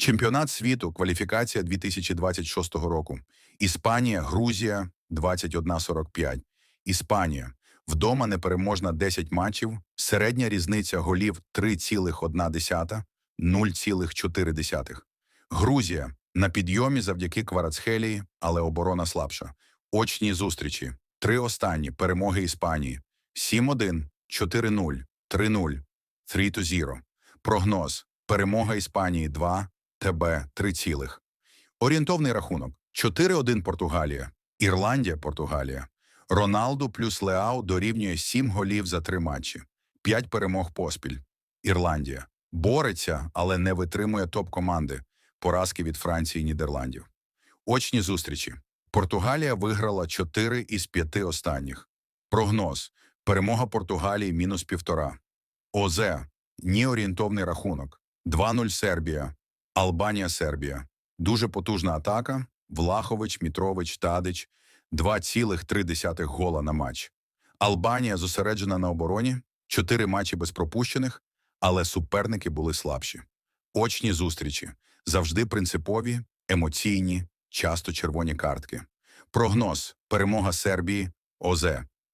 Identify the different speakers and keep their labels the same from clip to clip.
Speaker 1: Чемпіонат світу, кваліфікація 2026 року. Іспанія, Грузія 21-45. Іспанія. Вдома непереможна 10 матчів. Середня різниця голів 3,1, 0,4. Грузія. На підйомі завдяки Кварацхелії, але оборона слабша. Очні зустрічі. Три останні перемоги Іспанії. 7-1, 4-0, 3-0, 3-0. Прогноз. Перемога Іспанії 2, ТБ 3 цілих. Орієнтовний рахунок 4-1 Португалія, Ірландія, Португалія. Роналду плюс Леау дорівнює 7 голів за 3 матчі, 5 перемог поспіль. Ірландія. Бореться, але не витримує топ-команди. Поразки від Франції і Нідерландів. Очні зустрічі. Португалія виграла 4 із 5 останніх. Прогноз. Перемога Португалії мінус півтора. ОЗ. Ні орієнтовний рахунок. 2-0 Сербія. Албанія, Сербія. Дуже потужна атака. Влахович, Мітрович, Тадич. 2,3 гола на матч. Албанія зосереджена на обороні. Чотири матчі без пропущених, але суперники були слабші. Очні зустрічі. Завжди принципові, емоційні, часто червоні картки. Прогноз. Перемога Сербії. ОЗ.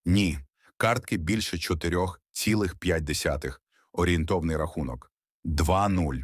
Speaker 1: Ні. Картки більше 4,5. Орієнтовний рахунок. 2-0.